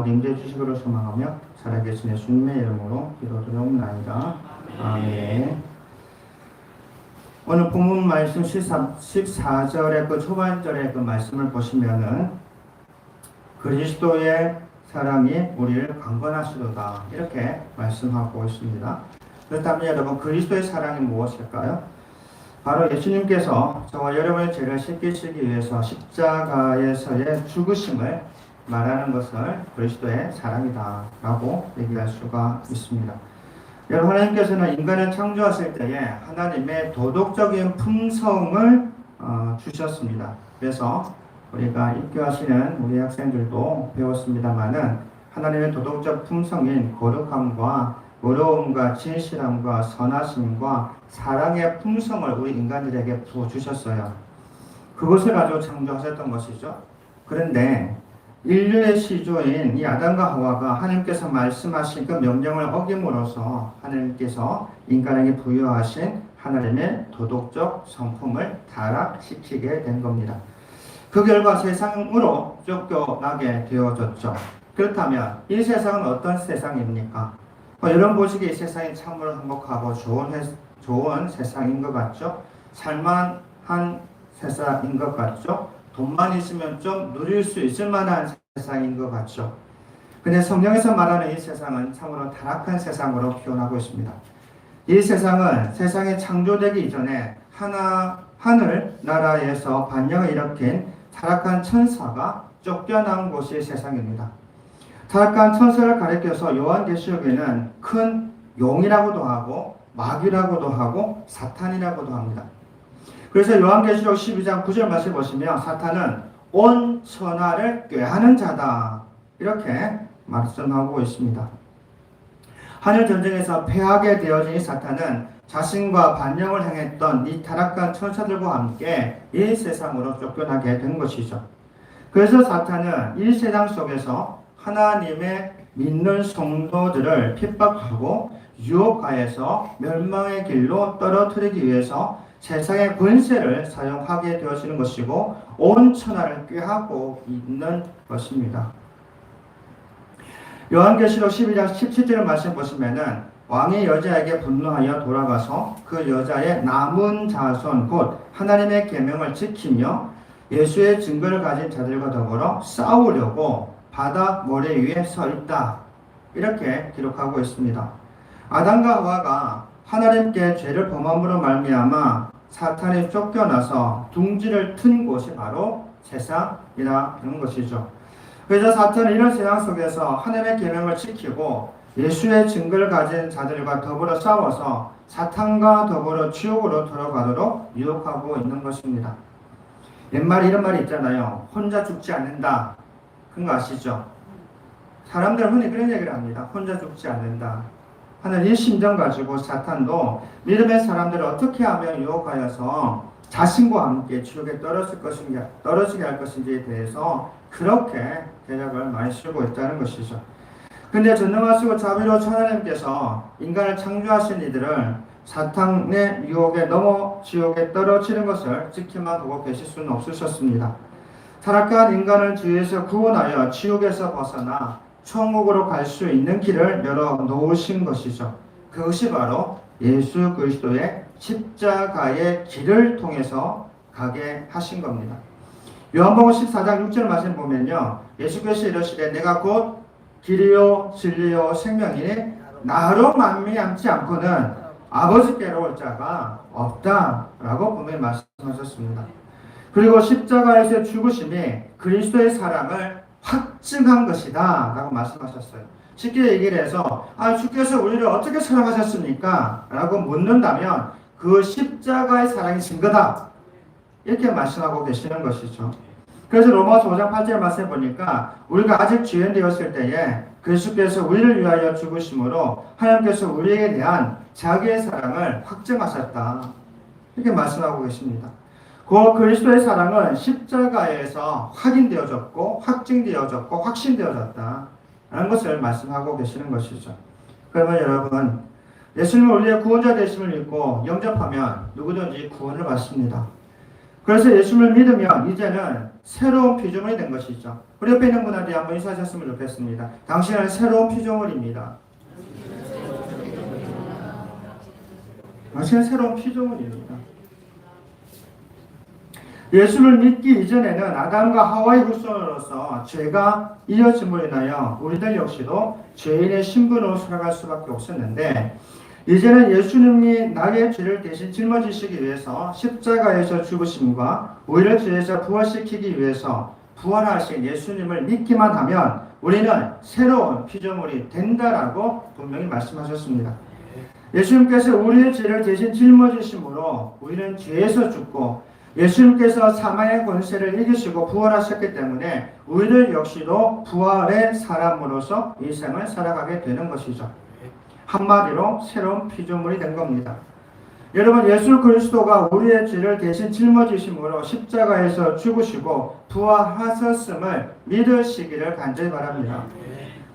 가운데 임재 주식으로 소망하며 살아계신 예수님의 이름으로 기도드리옵나이다. 아멘. 오늘 본문 말씀 14, 14절의 그 초반절의 그 말씀을 보시면은 그리스도의 사랑이 우리를 강건하시도다 이렇게 말씀하고 있습니다. 그렇다면 여러분 그리스도의 사랑이 무엇일까요? 바로 예수님께서 저와 여러분의 죄를 씻기시기 위해서 십자가에서의 죽으심을 말하는 것을 그리스도의 사랑이다 라고 얘기할 수가 있습니다. 여러분 하나님께서는 인간을 창조하실 때에 하나님의 도덕적인 품성을 어, 주셨습니다. 그래서 우리가 입교하시는 우리 학생들도 배웠습니다만은 하나님의 도덕적 품성인 거룩함과 의로움과 진실함과 선하심과 사랑의 품성을 우리 인간들에게 부어주셨어요. 그것을 가지고 창조하셨던 것이죠. 그런데 인류의 시조인 이 아담과 하와가 하나님께서 말씀하신 그 명령을 어김으로써 하나님께서 인간에게 부여하신 하나님의 도덕적 성품을 타락시키게 된 겁니다. 그 결과 세상으로 쫓겨나게 되어졌죠. 그렇다면 이 세상은 어떤 세상입니까? 어, 여러분 보시기에 이 세상이 참으로 행복하고 좋은, 회, 좋은 세상인 것 같죠? 살만한 세상인 것 같죠? 돈만 있으면 좀 누릴 수 있을 만한 세상인 것 같죠? 근데 성경에서 말하는 이 세상은 참으로 타락한 세상으로 표현하고 있습니다. 이 세상은 세상이 창조되기 이전에 하나, 하늘 나라에서 반영을 일으킨 타락한 천사가 쫓겨난 곳이 세상입니다. 타락한 천사를 가리켜서 요한계시록에는 큰 용이라고도 하고 마귀라고도 하고 사탄이라고도 합니다. 그래서 요한계시록 12장 9절 말씀 보시면 사탄은 온 천하를 꾀하는 자다 이렇게 말씀하고 있습니다. 하늘 전쟁에서 패하게 되어진 이 사탄은 자신과 반영을 행했던 이 타락한 천사들과 함께 이 세상으로 쫓겨나게 된 것이죠. 그래서 사탄은 이 세상 속에서 하나님의 믿는 성도들을 핍박하고 유혹하여서 멸망의 길로 떨어뜨리기 위해서 세상의 권세를 사용하게 되어지는 것이고 온 천하를 꾀하고 있는 것입니다. 요한계시록 12장 17절 말씀 보시면은 왕이 여자에게 분노하여 돌아가서 그 여자의 남은 자손 곧 하나님의 계명을 지키며 예수의 증거를 가진 자들과 더불어 싸우려고 바다 모래 위에 서 있다. 이렇게 기록하고 있습니다. 아담과 하와가 하나님께 죄를 범함으로 말미암아 사탄이 쫓겨나서 둥지를 튼 곳이 바로 세상이라는 것이죠. 그래서 사탄은 이런 세상 속에서 하나님의 계명을 지키고 예수의 증거를 가진 자들과 더불어 싸워서 사탄과 더불어 지옥으로 돌아가도록 유혹하고 있는 것입니다. 옛말에 이런 말이 있잖아요. 혼자 죽지 않는다. 그런 거 아시죠? 사람들은 흔히 그런 얘기를 합니다. 혼자 죽지 않는다. 하는 이 심정 가지고 사탄도 믿음의 사람들을 어떻게 하면 유혹하여서 자신과 함께 지옥에 떨어질 것인지, 떨어지게 할 것인지에 대해서 그렇게 대략을 많이 쓰고 있다는 것이죠. 근데 전능하시고 자비로우신 하나님께서 인간을 창조하신 이들을 사탄의 유혹에 넘어 지옥에 떨어지는 것을 지켜만 보고 계실 수는 없으셨습니다. 타락한 인간을 주에서 구원하여 지옥에서 벗어나 천국으로 갈 수 있는 길을 열어 놓으신 것이죠. 그것이 바로 예수 그리스도의 십자가의 길을 통해서 가게 하신 겁니다. 요한복음 14장 6절 말씀 보면요. 예수께서 이러시되 내가 곧 길이요 진리요 생명이니 나로 만미암지 않고는 아버지께로 올 자가 없다라고 분명히 말씀하셨습니다. 그리고 십자가에서 죽으심이 그리스도의 사랑을 확증한 것이다 라고 말씀하셨어요. 쉽게 얘기를 해서 아 주께서 우리를 어떻게 사랑하셨습니까? 라고 묻는다면 그 십자가의 사랑이 증거다 이렇게 말씀하고 계시는 것이죠. 그래서 로마서 5장 8절 말씀 보니까 우리가 아직 죄인 되었을 때에 그리스도께서 우리를 위하여 죽으심으로 하나님께서 우리에게 대한 자기의 사랑을 확증하셨다 이렇게 말씀하고 계십니다. 그 그리스도의 사랑은 십자가에서 확인되어졌고 확증되어졌고 확신되어졌다 라는 것을 말씀하고 계시는 것이죠. 그러면 여러분 예수님을 우리의 구원자 되심을 믿고 영접하면 누구든지 구원을 받습니다. 그래서 예수님을 믿으면 이제는 새로운 피조물이 된 것이죠. 우리 옆에 있는 분한테 한번 인사하셨으면 좋겠습니다. 당신은 새로운 피조물입니다. 당신은 새로운 피조물입니다. 예수를 믿기 이전에는 아담과 하와의 후손으로서 죄가 이어짐으로 인하여 우리들 역시도 죄인의 신분으로 살아갈 수밖에 없었는데 이제는 예수님이 나의 죄를 대신 짊어지시기 위해서 십자가에서 죽으심과 오히려 죄에서 부활시키기 위해서 부활하신 예수님을 믿기만 하면 우리는 새로운 피조물이 된다라고 분명히 말씀하셨습니다. 예수님께서 우리의 죄를 대신 짊어지심으로 우리는 죄에서 죽고 예수님께서 사망의 권세를 이기시고 부활하셨기 때문에 우리들 역시도 부활의 사람으로서 이 생을 살아가게 되는 것이죠. 한마디로 새로운 피조물이 된 겁니다. 여러분 예수 그리스도가 우리의 죄를 대신 짊어지심으로 십자가에서 죽으시고 부활하셨음을 믿으시기를 간절히 바랍니다.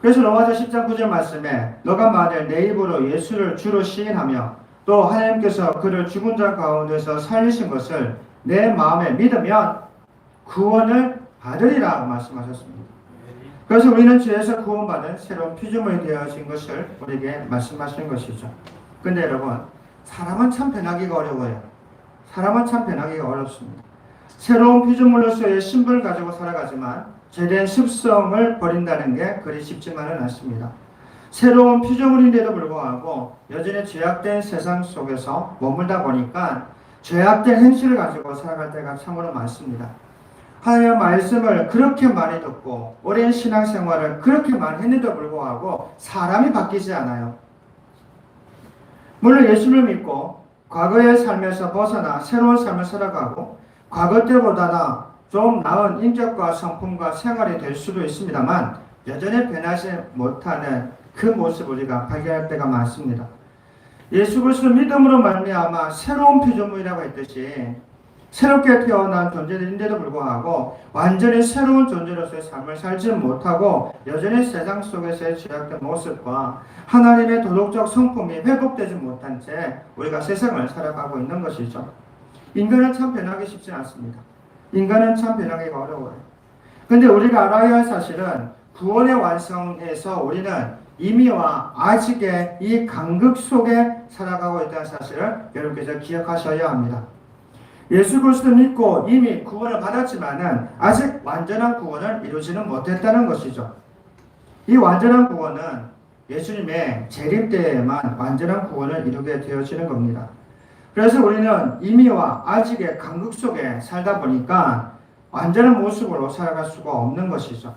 그래서 로마서 10장 9절 말씀에 너가 만일 내 입으로 예수를 주로 시인하며 또 하나님께서 그를 죽은 자 가운데서 살리신 것을 내 마음에 믿으면 구원을 받으리라 말씀하셨습니다. 그래서 우리는 죄에서 구원받은 새로운 피조물이 되어진 것을 우리에게 말씀하시는 것이죠. 근데 여러분, 사람은 참 변하기가 어려워요. 사람은 참 변하기가 어렵습니다. 새로운 피조물로서의 신분을 가지고 살아가지만 죄된 습성을 버린다는 게 그리 쉽지만은 않습니다. 새로운 피조물인데도 불구하고 여전히 죄악된 세상 속에서 머물다 보니까 죄악된 행실을 가지고 살아갈 때가 참으로 많습니다. 하나님의 말씀을 그렇게 많이 듣고 오랜 신앙생활을 그렇게 많이 했는데도 불구하고 사람이 바뀌지 않아요. 물론 예수를 믿고 과거의 삶에서 벗어나 새로운 삶을 살아가고 과거 때보다나 좀 나은 인격과 성품과 생활이 될 수도 있습니다만 여전히 변하지 못하는 그 모습을 우리가 발견할 때가 많습니다. 예수 그리스도 믿음으로 말미암아 새로운 피조물이라고 했듯이 새롭게 태어난 존재들인데도 불구하고 완전히 새로운 존재로서의 삶을 살지 못하고 여전히 세상 속에서의 죄악된 모습과 하나님의 도덕적 성품이 회복되지 못한 채 우리가 세상을 살아가고 있는 것이죠. 인간은 참 변하기 쉽지 않습니다. 인간은 참 변하기가 어려워요. 근데 우리가 알아야 할 사실은 구원의 완성에서 우리는 이미와 아직의 이 간극 속에 살아가고 있다는 사실을 여러분께서 기억하셔야 합니다. 예수 그리스도 믿고 이미 구원을 받았지만은 아직 완전한 구원을 이루지는 못했다는 것이죠. 이 완전한 구원은 예수님의 재림 때에만 완전한 구원을 이루게 되어지는 겁니다. 그래서 우리는 이미와 아직의 간극 속에 살다 보니까 완전한 모습으로 살아갈 수가 없는 것이죠.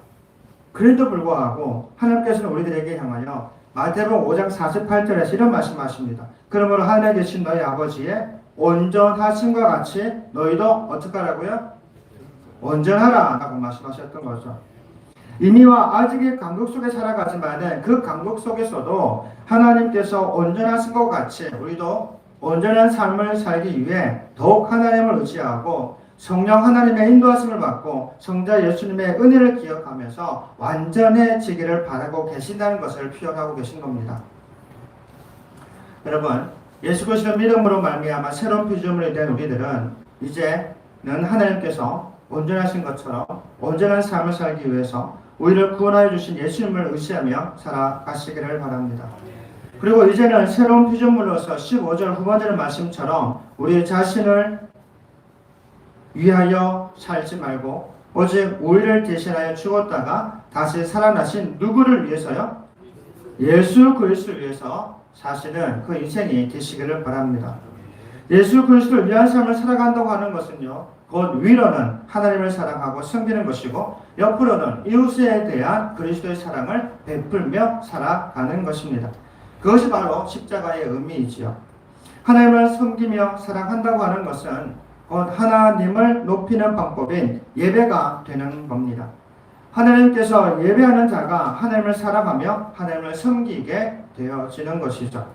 그래도 불구하고 하나님께서는 우리들에게 향하여 마태복음 5장 48절에서 이런 말씀하십니다. 그러므로 하늘에 계신 너희 아버지의 온전하심과 같이 너희도 어떻게 하라고요? 온전하라 라고 말씀하셨던 거죠. 이미와 아직의 간극 속에 살아가지만은 그 간극 속에서도 하나님께서 온전하신 것 같이 우리도 온전한 삶을 살기 위해 더욱 하나님을 의지하고 성령 하나님의 인도하심을 받고 성자 예수님의 은혜를 기억하면서 완전해지기를 바라고 계신다는 것을 표현하고 계신 겁니다. 여러분, 예수 그리스도 믿음으로 말미암아 새로운 피조물이 된 우리들은 이제는 하나님께서 온전하신 것처럼 온전한 삶을 살기 위해서 우리를 구원하여 주신 예수님을 의지하며 살아가시기를 바랍니다. 그리고 이제는 새로운 피조물로서 15절 후반절 말씀처럼 우리 자신을 위하여 살지 말고 오직 우리를 대신하여 죽었다가 다시 살아나신 누구를 위해서요? 예수 그리스도를 위해서 사실은 그 인생이 되시기를 바랍니다. 예수 그리스도를 위한 삶을 살아간다고 하는 것은요. 곧 위로는 하나님을 사랑하고 섬기는 것이고 옆으로는 이웃에 대한 그리스도의 사랑을 베풀며 살아가는 것입니다. 그것이 바로 십자가의 의미이지요. 하나님을 섬기며 사랑한다고 하는 것은 곧 하나님을 높이는 방법인 예배가 되는 겁니다. 하나님께서 예배하는 자가 하나님을 사랑하며 하나님을 섬기게 되어지는 것이죠.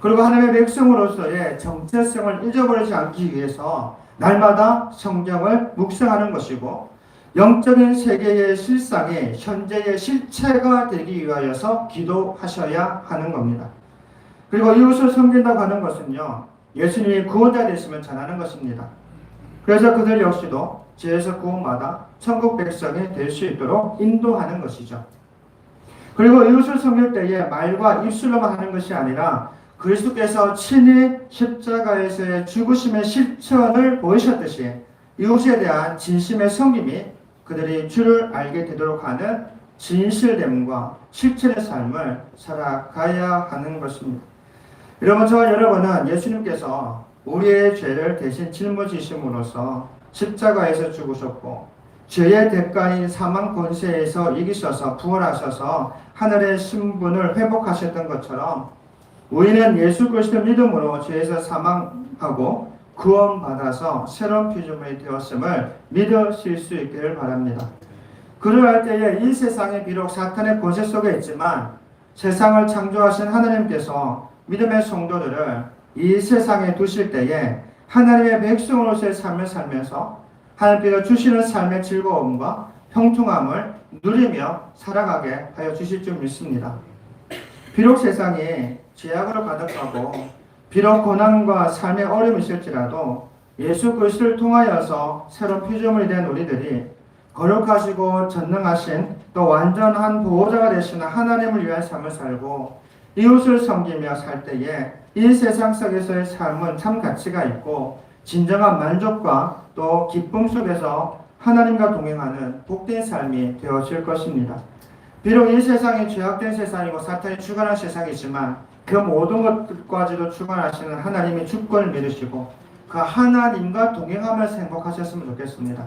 그리고 하나님의 백성으로서의 정체성을 잊어버리지 않기 위해서 날마다 성경을 묵상하는 것이고 영적인 세계의 실상이 현재의 실체가 되기 위하여서 기도하셔야 하는 겁니다. 그리고 이웃을 섬긴다고 하는 것은요, 예수님이 구원자 되심을 전하는 것입니다. 그래서 그들 역시도 죄에서 구원받아 천국 백성이 될 수 있도록 인도하는 것이죠. 그리고 이웃을 섬길 때에 말과 입술로만 하는 것이 아니라 그리스도께서 친히 십자가에서의 죽으심의 실천을 보이셨듯이 이웃에 대한 진심의 섬김이 그들이 주를 알게 되도록 하는 진실됨과 실천의 삶을 살아가야 하는 것입니다. 여러분 저와 여러분은 예수님께서 우리의 죄를 대신 짊어지심으로써 십자가에서 죽으셨고 죄의 대가인 사망 권세에서 이기셔서 부활하셔서 하늘의 신분을 회복하셨던 것처럼 우리는 예수 그리스도 믿음으로 죄에서 사망하고 구원받아서 새로운 피조물이 되었음을 믿으실 수 있기를 바랍니다. 그러할 때에 이 세상이 비록 사탄의 권세 속에 있지만 세상을 창조하신 하나님께서 믿음의 성도들을 이 세상에 두실 때에 하나님의 백성으로서의 삶을 살면서 하나님께서 주시는 삶의 즐거움과 형통함을 누리며 살아가게 하여 주실 줄 믿습니다. 비록 세상이 죄악으로 가득하고 비록 고난과 삶의 어려움이 있을지라도 예수 그리스도를 통하여서 새로운 피조물이 된 우리들이 거룩하시고 전능하신 또 완전한 보호자가 되시는 하나님을 위한 삶을 살고 이웃을 섬기며 살 때에 이 세상 속에서의 삶은 참 가치가 있고 진정한 만족과 또 기쁨 속에서 하나님과 동행하는 복된 삶이 되어질 것입니다. 비록 이 세상이 죄악된 세상이고 사탄이 주관한 세상이지만 그 모든 것까지도 주관하시는 하나님의 주권을 믿으시고 그 하나님과 동행하면서 행복하셨으면 좋겠습니다.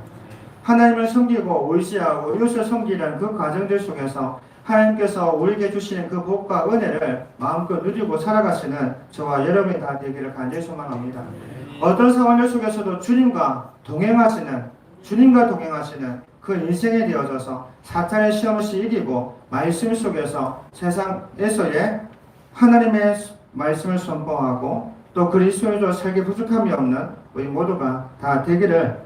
하나님을 섬기고 의지하고 이웃을 섬기는 그 과정들 속에서 하나님께서 우리에게 주시는 그 복과 은혜를 마음껏 누리고 살아가시는 저와 여러분이 다 되기를 간절히 소망합니다. 어떤 상황 속에서도 주님과 동행하시는 주님과 동행하시는 그 인생에 되어져서 사탄의 시험 없이 이기고 말씀 속에서 세상에서의 하나님의 말씀을 선포하고 또 그리스도인으로 살기 부족함이 없는 우리 모두가 다 되기를